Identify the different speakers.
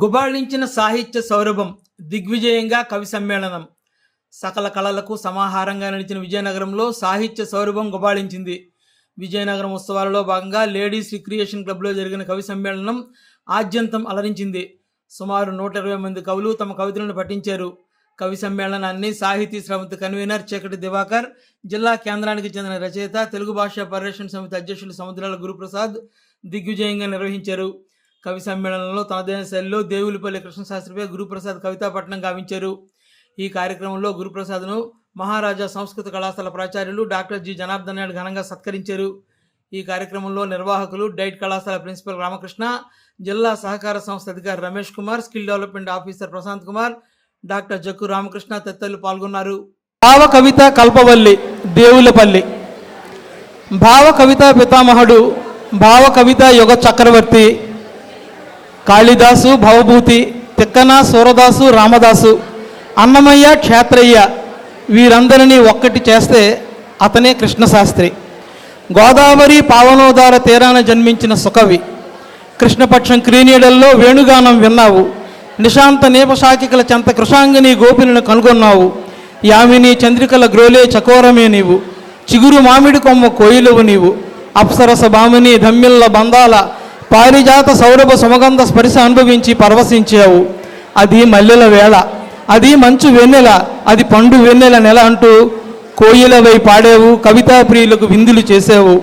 Speaker 1: గుబాళించిన సాహిత్య సౌరభం దిగ్విజయంగా కవి సమ్మేళనం. సకల కళలకు సమాహారంగా నడిచిన విజయనగరంలో సాహిత్య సౌరభం గుబాళించింది. విజయనగరం ఉత్సవాలలో భాగంగా లేడీస్ రిక్రియేషన్ క్లబ్లో జరిగిన కవి సమ్మేళనం ఆద్యంతం అలరించింది. సుమారు నూట ఇరవై మంది కవులు తమ కవితలను పఠించారు. కవి సమ్మేళనాన్ని సాహితీ శ్రవంతి కన్వీనర్ చీకటి దివాకర్ జిల్లా కేంద్రానికి చెందిన రచయిత తెలుగు భాషా పరిరక్షణ సమితి అధ్యక్షులు సముద్రాల గురుప్రసాద్ దిగ్విజయంగా నిర్వహించారు. కవి సమ్మేళనంలో తనదైన శైలిలో దేవులపల్లి కృష్ణశాస్త్రిపై గురుప్రసాద్ కవితాపట్నం గావించారు. ఈ కార్యక్రమంలో గురుప్రసాద్ను మహారాజా సంస్కృత కళాశాల ప్రాచార్యులు డాక్టర్ జి జనార్దన్ నాయుడు ఘనంగా సత్కరించారు. ఈ కార్యక్రమంలో నిర్వాహకులు డైట్ కళాశాల ప్రిన్సిపల్ రామకృష్ణ జిల్లా సహకార సంస్థ అధికారి Ramesh Kumar skill development officer Prashanth Kumar doctor Jakku Ramakrishna తదితరులు పాల్గొన్నారు. భావ కవిత కల్పవల్లి దేవులపల్లి. భావ కవిత పితామహుడు భావ కవిత యుగ చక్రవర్తి. కాళిదాసు భవభూతి తిక్కన సూరదాసు రామదాసు అన్నమయ్య క్షేత్రయ్య వీరందరినీ ఒక్కటి చేస్తే అతనే కృష్ణశాస్త్రి. గోదావరి పావనోదార తీరాన జన్మించిన సుకవి. కృష్ణపక్షం క్రీనీడల్లో వేణుగానం విన్నావు. నిశాంత నేపశాఖికల చెంత కృషాంగిని గోపిలను కనుగొన్నావు. యామిని చంద్రికల గ్రోలే చకోరమే నీవు. చిగురు మామిడి కొమ్మ కోయిలువు నీవు. అప్సరస భామిని ధమ్మిల్ల బంధాల పారిజాత సౌరభ సుమగంధ స్పర్శ అనుభవించి పరవశించావు. అది మల్లెల వేళ అది మంచు వెన్నెల అది పండు వెన్నెల నెల అంటూ కోయిలవై పాడేవు కవితా ప్రియులకు విందులు చేసావు